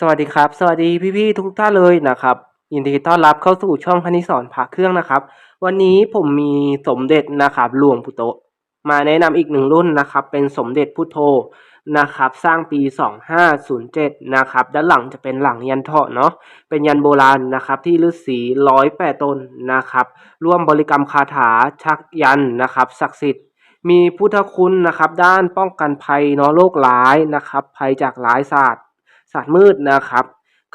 สวัสดีครับ สวัสดีพี่ๆทุกท่านเลยนะครับยินดีต้อนรับเข้าสู่ช่องคณิสอนพระเครื่องนะครับ วันนี้ผมมีสมเด็จนะครับหลวงพุโตมาแนะนำอีกหนึ่งรุ่นนะครับ เป็นสมเด็จพุทโธนะครับ สร้างปี 2507 นะครับ ด้านหลังจะเป็นหลังยันเถาะเนาะเป็นยันโบราณนะครับ ที่ฤาษีร้อยแปดตนนะครับ ร่วมบริกรรมคาถาชักยันนะครับ ศักดิ์สิทธิ์มีพุทธคุณนะครับ ด้านป้องกันภัยเนาะโรคร้ายนะครับ ภัยจากร้ายศาสตร์ ศาสตร์มืดนะครับ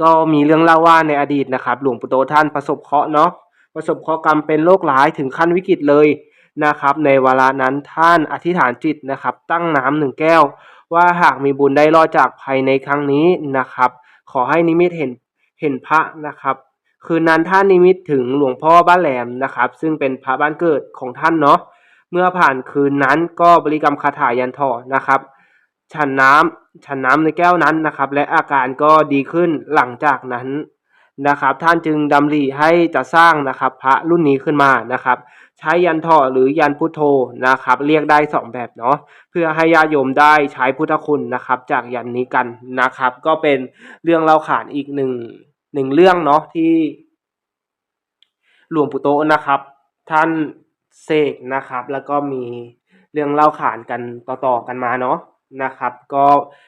ก็มีเรื่องเล่าว่าในอดีตนะครับ หลวงปู่โตท่านประสบเคราะห์เนาะประสบเคราะห์กรรมเป็นโรคร้ายถึงขั้นวิกฤตเลยนะครับ ในเวลานั้นท่านอธิษฐานจิตนะครับ ตั้งน้ำหนึ่งแก้ว ว่าหากมีบุญได้รอดจากภัยในครั้งนี้นะครับ ขอให้นิมิตเห็นเห็นพระนะครับคืนนั้นท่านนิมิตถึงหลวงพ่อบ้านแหลมนะครับ ซึ่งเป็นพระบ้านเกิดของท่านเนาะเมื่อผ่านคืนนั้นก็บริกรรมคาถายันถอนะครับ ฉันน้ำฉันน้ำในแก้วนั้นนะครับ และอาการก็ดีขึ้นหลังจากนั้นนะครับ ท่านจึงดำริให้จะสร้างนะครับ พระรุ่นนี้ขึ้นมานะครับ ใช้ยันถอหรือยันพุทโธนะครับ เรียกได้สองแบบเนาะเพื่อให้ญาติโยมได้ใช้พุทธคุณนะครับ จากยันนี้กันนะครับ ก็เป็นเรื่องเล่าขานอีกหนึ่งหนึ่งเรื่องเนาะที่หลวงปู่โตนะครับ ท่านเสกนะครับ แล้วก็มีเรื่องเล่าขานกันต่อๆกันมาเนาะ นะครับ ก็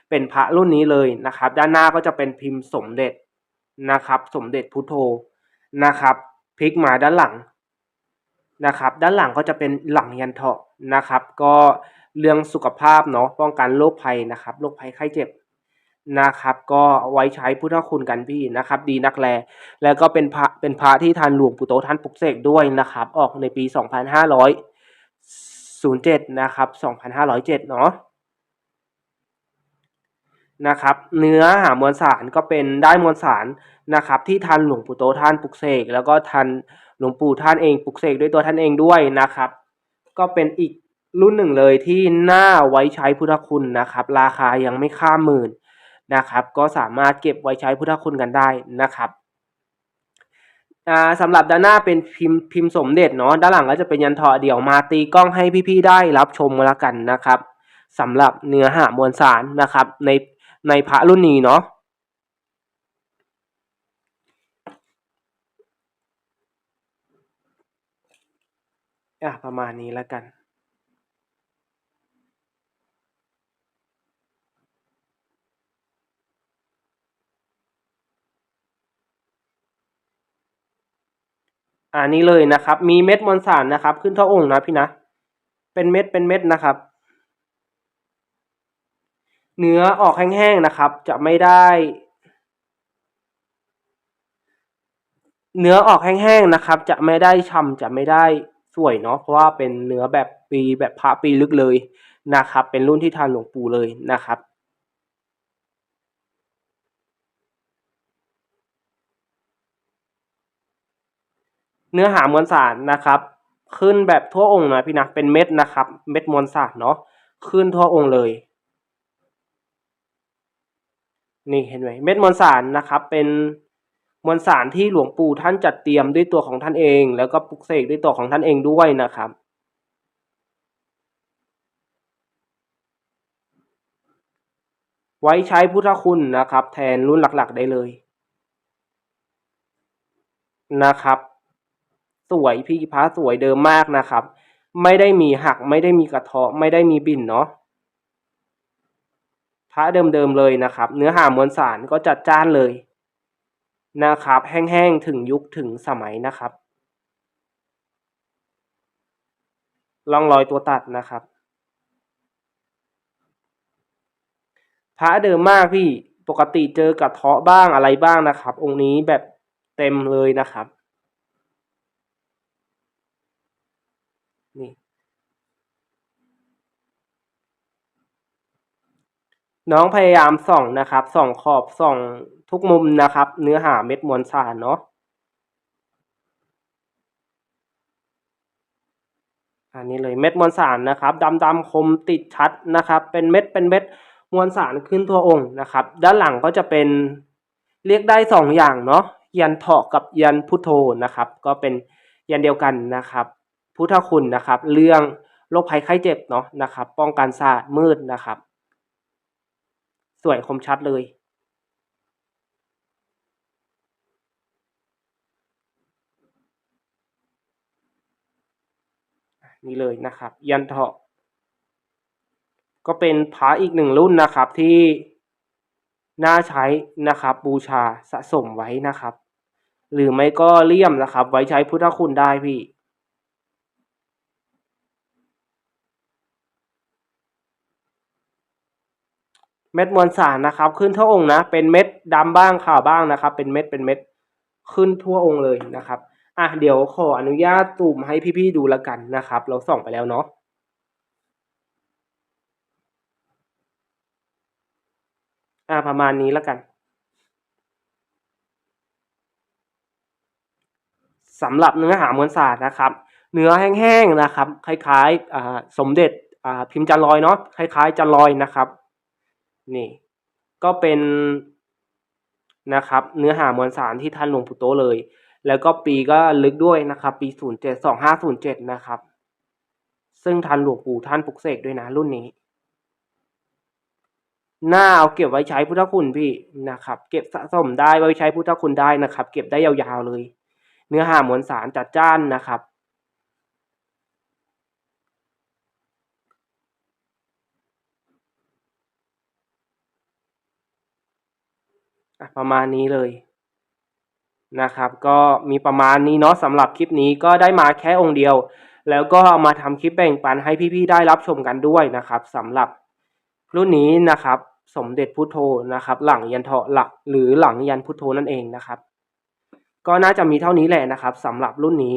เป็นพระรุ่นนี้เลยนะครับ ด้านหน้าก็จะเป็นพิมพ์สมเด็จนะครับ สมเด็จพุทโธนะครับพลิกมาด้านหลังนะครับ ด้านหลังก็จะเป็นหลังยันเถาะนะครับ ก็เรื่องสุขภาพเนาะป้องกันโรคภัยนะครับโรคภัยไข้เจ็บนะครับ ก็ไว้ใช้พุทธคุณกันพี่นะครับ ดีนักแล แล้วก็เป็นพระเป็นพระที่ทานหลวงปู่โตท่านปลุกเสกด้วยนะครับ ออกในปี 2507นะครับ 2507 เนาะ นะครับ เนื้อหามวลสารก็เป็นได้มวลสารนะครับ ที่ทันหลวงปู่โตท่านปลุกเสกแล้วก็ทันหลวงปู่ท่านเองปลุกเสกด้วยตัวท่านเองด้วยนะครับ ก็เป็นอีกรุ่นหนึ่งเลยที่น่าไว้ใช้พุทธคุณนะครับ ราคายังไม่ข้ามหมื่นนะครับ ก็สามารถเก็บไว้ใช้พุทธคุณกันได้นะครับอ่าสำหรับด้านหน้าเป็นพิมพ์พิมพ์สมเด็จเนาะด้านหลังก็จะเป็นยันทอเดี่ยวมาตีกล้องให้พี่ๆได้รับชมมาละกันนะครับสำหรับเนื้อหามวลสารนะครับใน ในพระรุ่นนี้เนาะอะประมาณนี้แล้วกันอ่านี้เลยนะครับ มีเม็ดมวลสารนะครับ ขึ้นเท่าองค์นะพี่นะ เป็นเม็ดเป็นเม็ดนะครับ เนื้อออกแห้งๆนะครับ จะไม่ได้ เนื้อออกแห้งๆนะครับ จะไม่ได้ช่ำจะไม่ได้สวยเนาะเพราะว่าเป็นเนื้อแบบปีแบบพระปีลึกเลยนะครับ เป็นรุ่นที่ทานหลวงปู่เลยนะครับเนื้อหามวลสารนะครับ ขึ้นแบบทั่วองค์นะพี่นะเป็นเม็ดนะครับ เม็ดมวลสารเนาะขึ้นทั่วองค์เลย นี่เห็นไหมเม็ดมวลสารนะครับ เป็นมวลสารที่หลวงปู่ท่านจัดเตรียมด้วยตัวของท่านเอง แล้วก็ปลุกเสกด้วยตัวของท่านเองด้วยนะครับ ไว้ใช้พุทธคุณนะครับ แทนรุ่นหลักๆได้เลยนะครับ สวยพี่พระสวยเดิมมากนะครับ ไม่ได้มีหักไม่ได้มีกระเทาะไม่ได้มีบิ่นเนาะ พระเดิมๆเลยนะครับ เนื้อหามวลสารก็จัดจ้านเลยนะครับ แห้งๆถึงยุคถึงสมัยนะครับร่องรอยตัวตัดนะครับ พระเดิมมากพี่ปกติเจอกระเทาะบ้างอะไรบ้างนะครับ องค์นี้แบบเต็มเลยนะครับ นี่ น้องพยายามส่องนะครับส่องขอบส่องทุกมุมนะครับ เนื้อหาเม็ดมวลสารเนาะอันนี้เลยเม็ดมวลสารนะครับดำดำคมติดชัดนะครับ เป็นเม็ดเป็นเม็ดมวลสารขึ้นทั่วองค์นะครับ ด้านหลังก็จะเป็นเรียกได้สองอย่างเนาะยันเถาะกับยันพุทโธนะครับ ก็เป็นยันเดียวกันนะครับ พุทธคุณนะครับ เรื่องโรคภัยไข้เจ็บเนาะนะครับ ป้องกันศาสตร์มืดนะครับ สวยคมชัดเลย นี่เลยนะครับ ยันเถาะก็เป็นผาอีกหนึ่งรุ่นนะครับที่น่าใช้นะครับบูชาสะสมไว้นะครับ หรือไม่ก็เลี่ยมนะครับ ไว้ใช้พุทธคุณได้พี่ เม็ดมวลสารนะครับ ขึ้นทั่วองค์นะ เป็นเม็ดดำบ้างขาวบ้างนะครับ เป็นเม็ดเป็นเม็ดขึ้นทั่วองค์เลยนะครับอะเดี๋ยวขออนุญาตซูมให้พี่ๆดูแล้วกันนะครับ เราส่องไปแล้วเนาะอ่าประมาณนี้แล้วกันสำหรับเนื้อหามวลสารนะครับ เนื้อแห้งๆนะครับ คล้ายๆอ่าสมเด็จอ่าพิมพ์จันลอยเนาะคล้ายๆจันลอยนะครับ นี่ ก็เป็นนะครับ เนื้อหามวลสารที่ท่านหลวงปู่โตเลย แล้วก็ปีก็ลึกด้วยนะครับ ปีศูนย์เจ็ดสองห้าศูนย์เจ็ดนะครับ ซึ่งท่านหลวงปู่ท่านปลุกเสกด้วยนะรุ่นนี้หน้าเอาเก็บไว้ใช้พุทธคุณพี่นะครับ เก็บสะสมได้ไว้ใช้พุทธคุณได้นะครับ เก็บได้ยาวๆเลย เนื้อหามวลสารจัดจ้านนะครับ ประมาณนี้เลยนะครับ ก็มีประมาณนี้เนาะสำหรับคลิปนี้ก็ได้มาแค่องค์เดียว แล้วก็เอามาทำคลิปแบ่งปันให้พี่ๆได้รับชมกันด้วยนะครับสำหรับรุ่นนี้นะครับ สมเด็จพุทโธนะครับ หลังยันเถาะหลักหรือหลังยันพุทโธนั่นเองนะครับ ก็น่าจะมีเท่านี้แหละนะครับสำหรับรุ่นนี้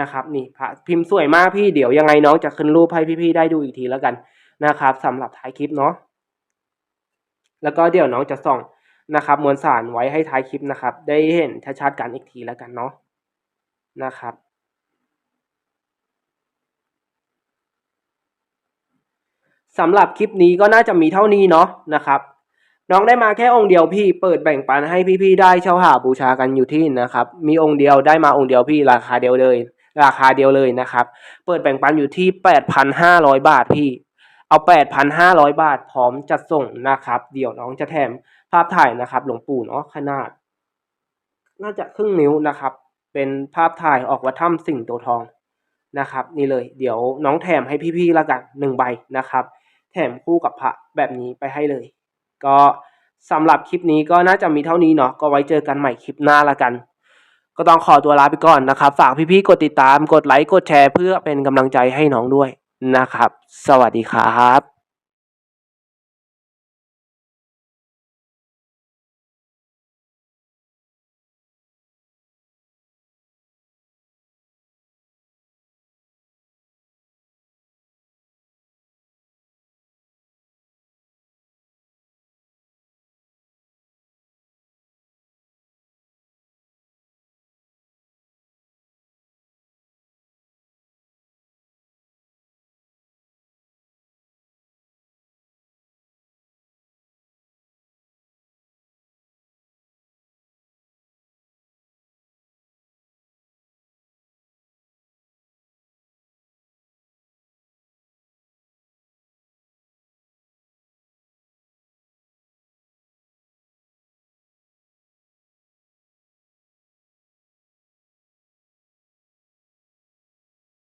นะครับนี่พระพิมพ์สวยมากพี่เดี๋ยวยังไงน้องจะขึ้นรูปให้พี่ๆได้ดูอีกทีแล้วกันนะครับสำหรับท้ายคลิปเนาะ แล้วก็เดี๋ยวน้องจะส่องนะครับมวลสารไว้ให้ท้ายคลิปนะครับ ได้เห็นชัดๆกันอีกทีแล้วกันเนาะนะครับ สำหรับคลิปนี้ก็น่าจะมีเท่านี้เนาะนะครับ น้องได้มาแค่องค์เดียวพี่เปิดแบ่งปันให้พี่ๆได้เช่าหาบูชากันอยู่ที่นะครับ มีองค์เดียวได้มาองค์เดียวพี่ราคาเดียวเลย ราคาเดียวเลยนะครับ เปิดแบ่งปันอยู่ที่แปดพันห้าร้อยบาทพี่ เอาแปดพันห้าร้อยบาทพร้อมจัดส่งนะครับ เดี๋ยวน้องจะแถมภาพถ่ายนะครับ หลวงปู่เนาะขนาด น่าจะครึ่งนิ้วนะครับ เป็นภาพถ่ายออกวัดถ้ำสิ่งโตทองนะครับ นี่เลย เดี๋ยวน้องแถมให้พี่ๆละกันหนึ่งใบนะครับ แถมคู่กับพระแบบนี้ไปให้เลย ก็สำหรับคลิปนี้ก็น่าจะมีเท่านี้เนาะก็ไว้เจอกันใหม่คลิปหน้าละกัน ก็ต้องขอตัวลาไปก่อนนะครับ ฝากพี่ๆกดติดตามกดไลค์กดแชร์เพื่อเป็นกำลังใจให้น้องด้วย นะครับ สวัสดีครับ